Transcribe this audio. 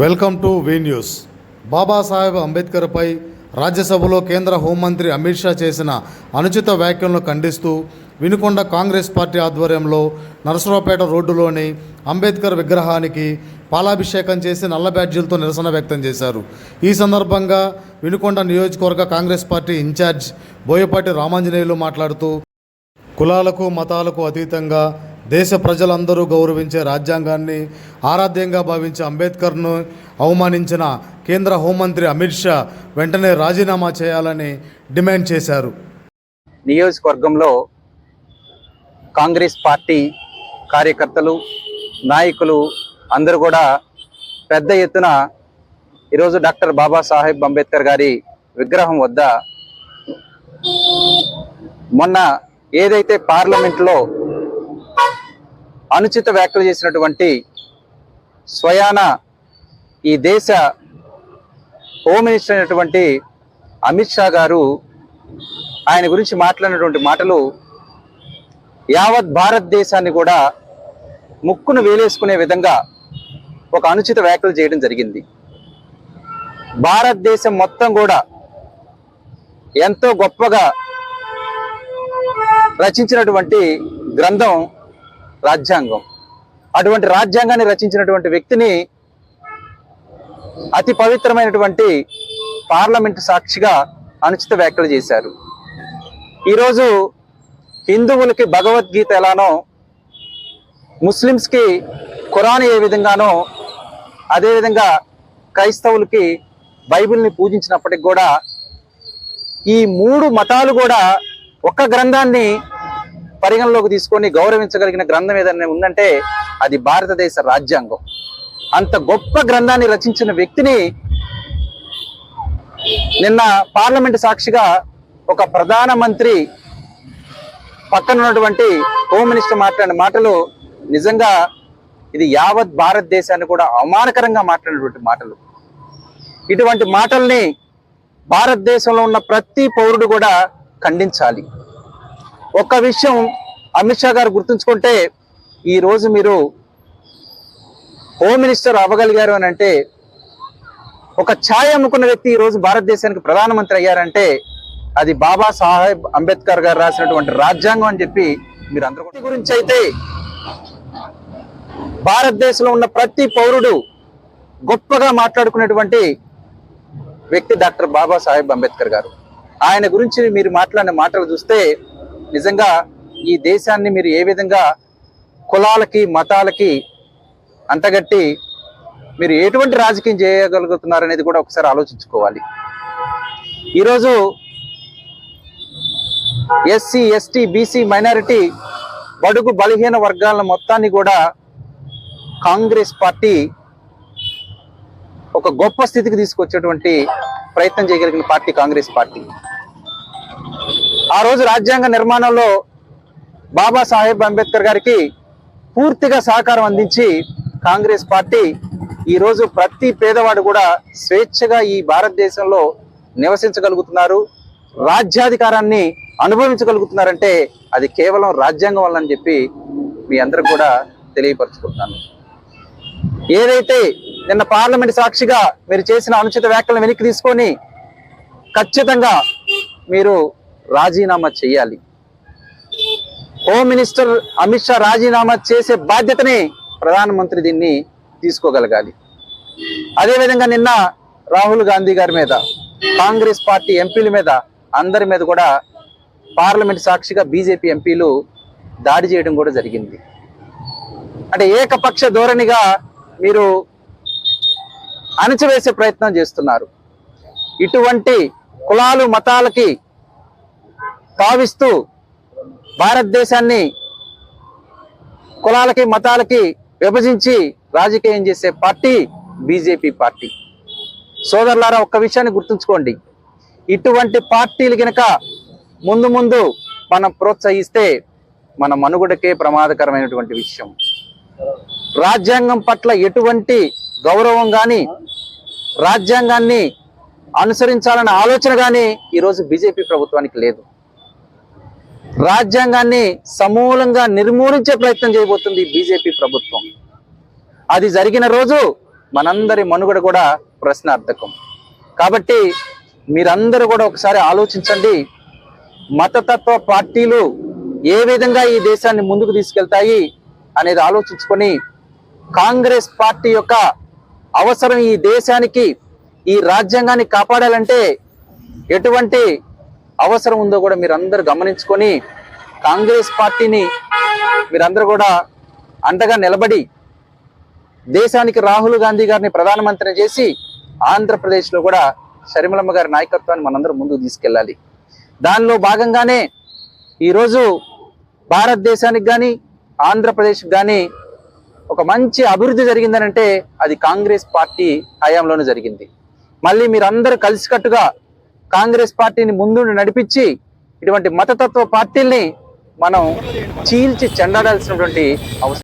Welcome to V news. Babasaheb అంబేద్కర్పై రాజ్యసభలో కేంద్ర హోంమంత్రి అమిత్ షా చేసిన అనుచిత వ్యాఖ్యలను ఖండిస్తూ వినుకొండ కాంగ్రెస్ పార్టీ ఆధ్వర్యంలో నరసరావుపేట రోడ్డులోని అంబేద్కర్ విగ్రహానికి పాలాభిషేకం చేసి నల్ల బ్యాడ్జీలతో నిరసన వ్యక్తం చేశారు. ఈ సందర్భంగా వినుకొండ నియోజకవర్గ Congress party in-charge Boyapati Ramanjaneyulu మాట్లాడుతూ కులాలకు మతాలకు అతీతంగా దేశ ప్రజలందరూ గౌరవించే రాజ్యాంగాన్ని ఆరాధ్యంగా భావించే అంబేద్కర్ను అవమానించిన కేంద్ర హోంమంత్రి అమిత్ షా వెంటనే రాజీనామా చేయాలని డిమాండ్ చేశారు. నియోజకవర్గంలో కాంగ్రెస్ పార్టీ కార్యకర్తలు నాయకులు అందరూ కూడా పెద్ద ఎత్తున ఈరోజు డాక్టర్ బాబాసాహెబ్ అంబేద్కర్ గారి విగ్రహం వద్ద మొన్న ఏదైతే పార్లమెంట్లో అనుచిత వ్యాఖ్యలు చేసినటువంటి స్వయాన ఈ దేశ హోమ్ మినిస్టర్ అయినటువంటి అమిత్ షా గారు ఆయన గురించి మాట్లాడినటువంటి మాటలు యావత్ భారతదేశాన్ని కూడా ముక్కును వేలేసుకునే విధంగా ఒక అనుచిత వ్యాఖ్యలు చేయడం జరిగింది. భారతదేశం మొత్తం కూడా ఎంతో గొప్పగా రచించినటువంటి గ్రంథం రాజ్యాంగం. అటువంటి రాజ్యాంగాన్ని రచించినటువంటి వ్యక్తిని అతి పవిత్రమైనటువంటి పార్లమెంట్ సాక్షిగా అనుచిత వ్యాఖ్యలు చేశారు. ఈరోజు హిందువులకి భగవద్గీత ఎలానో ముస్లిమ్స్కి ఖురాన్ ఏ విధంగానో అదేవిధంగా క్రైస్తవులకి బైబిల్ని పూజించినప్పటికి కూడా ఈ మూడు మతాలు కూడా ఒక్క గ్రంథాన్ని పరిగణలోకి తీసుకొని గౌరవించగలిగిన గ్రంథం ఏదైనా ఉందంటే అది భారతదేశ రాజ్యాంగం. అంత గొప్ప గ్రంథాన్ని రచించిన వ్యక్తిని నిన్న పార్లమెంట్ సాక్షిగా ఒక ప్రధానమంత్రి పక్కన ఉన్నటువంటి హోమ్ మినిస్టర్ మాట్లాడిన మాటలు నిజంగా ఇది యావత్ భారతదేశాన్ని కూడా అవమానకరంగా మాట్లాడినటువంటి మాటలు. ఇటువంటి మాటల్ని భారతదేశంలో ఉన్న ప్రతి పౌరుడు కూడా ఖండించాలి. ఒక్క విషయం అమిత్ షా గారు గుర్తుంచుకుంటే ఈ రోజు మీరు హోమ్ మినిస్టర్ అవ్వగలిగారు అని అంటే ఒక ఛాయ అమ్ముకున్న వ్యక్తి ఈ రోజు భారతదేశానికి ప్రధానమంత్రి అయ్యారంటే అది బాబా సాహెబ్ అంబేద్కర్ గారు రాసినటువంటి రాజ్యాంగం అని చెప్పి మీరు అందరూ గురించి అయితే భారతదేశంలో ఉన్న ప్రతి పౌరుడు గొప్పగా మాట్లాడుకునేటువంటి వ్యక్తి డాక్టర్ బాబా సాహెబ్ అంబేద్కర్ గారు. ఆయన గురించి మీరు మాట్లాడిన మాటలు చూస్తే నిజంగా ఈ దేశాన్ని మీరు ఏ విధంగా కులాలకి మతాలకి అంతగట్టి మీరు ఎటువంటి రాజకీయం చేయగలుగుతున్నారు అనేది కూడా ఒకసారి ఆలోచించుకోవాలి. ఈరోజు ఎస్సీ ఎస్టీ బీసీ మైనారిటీ బడుగు బలహీన వర్గాల మొత్తాన్ని కూడా కాంగ్రెస్ పార్టీ ఒక గొప్ప స్థితికి తీసుకొచ్చేటువంటి ప్రయత్నం చేయగలిగిన పార్టీ కాంగ్రెస్ పార్టీ. ఆ రోజు రాజ్యాంగ నిర్మాణంలో బాబాసాహెబ్ అంబేద్కర్ గారికి పూర్తిగా సహకారం అందించి కాంగ్రెస్ పార్టీ ఈరోజు ప్రతి పేదవాడు కూడా స్వేచ్ఛగా ఈ భారతదేశంలో నివసించగలుగుతున్నారు. రాజ్యాధికారాన్ని అనుభవించగలుగుతున్నారంటే అది కేవలం రాజ్యాంగం వల్ల అని చెప్పి మీ అందరికి కూడా తెలియపరచుకుంటున్నాను. ఏదైతే నిన్న పార్లమెంట్ సాక్షిగా మీరు చేసిన అనుచిత వ్యాఖ్యలను వెనక్కి తీసుకొని ఖచ్చితంగా మీరు రాజీనామా చేయాలి. హోమ్ మినిస్టర్ అమిత్ షా రాజీనామా చేసే బాధ్యతనే ప్రధానమంత్రి దీన్ని తీసుకోగలగాలి. అదేవిధంగా నిన్న రాహుల్ గాంధీ గారి మీద కాంగ్రెస్ పార్టీ ఎంపీల మీద అందరి మీద కూడా పార్లమెంట్ సాక్షిగా బీజేపీ ఎంపీలు దాడి చేయడం కూడా జరిగింది. అంటే ఏకపక్ష ధోరణిగా మీరు అణచివేసే ప్రయత్నం చేస్తున్నారు. ఇటువంటి కులాలు మతాలకి భావిస్తూ భారతదేశాన్ని కులాలకి మతాలకి విభజించి రాజకీయం చేసే పార్టీ బీజేపీ పార్టీ. సోదరులారా ఒక్క విషయాన్ని గుర్తుంచుకోండి. ఇటువంటి పార్టీలు గనక ముందు ముందు మనం ప్రోత్సహిస్తే మన మనుగడకే ప్రమాదకరమైనటువంటి విషయం. రాజ్యాంగం పట్ల ఎటువంటి గౌరవం కానీ రాజ్యాంగాన్ని అనుసరించాలన్న ఆలోచన కానీ ఈరోజు బీజేపీ ప్రభుత్వానికి లేదు. రాజ్యాంగాన్ని సమూలంగా నిర్మూలించే ప్రయత్నం చేయబోతుంది బీజేపీ ప్రభుత్వం. అది జరిగిన రోజు మనందరి మనుగడ కూడా ప్రశ్నార్థకం. కాబట్టి మీరందరూ కూడా ఒకసారి ఆలోచించండి. మతతత్వ పార్టీలు ఏ విధంగా ఈ దేశాన్ని ముందుకు తీసుకెళ్తాయి అనేది ఆలోచించుకొని కాంగ్రెస్ పార్టీ యొక్క అవసరం ఈ దేశానికి ఈ రాజ్యాంగాన్ని కాపాడాలంటే ఎటువంటి అవసరం ఉందో కూడా మీరందరూ గమనించుకొని కాంగ్రెస్ పార్టీని మీరందరూ కూడా అండగా నిలబడి దేశానికి రాహుల్ గాంధీ గారిని ప్రధానమంత్రిని చేసి ఆంధ్రప్రదేశ్లో కూడా షర్మిలమ్మ గారి నాయకత్వాన్ని మనందరం ముందుకు తీసుకెళ్ళాలి. దానిలో భాగంగానే ఈరోజు భారతదేశానికి కానీ ఆంధ్రప్రదేశ్కి కానీ ఒక మంచి అభివృద్ధి జరిగిందనంటే అది కాంగ్రెస్ పార్టీ హయాంలోనే జరిగింది. మళ్ళీ మీరందరూ కలిసికట్టుగా కాంగ్రెస్ పార్టీని ముందుండి నడిపించి ఇటువంటి మతతత్వ పార్టీల్ని మనం చీల్చి చెండాడాల్సినటువంటి అవసరం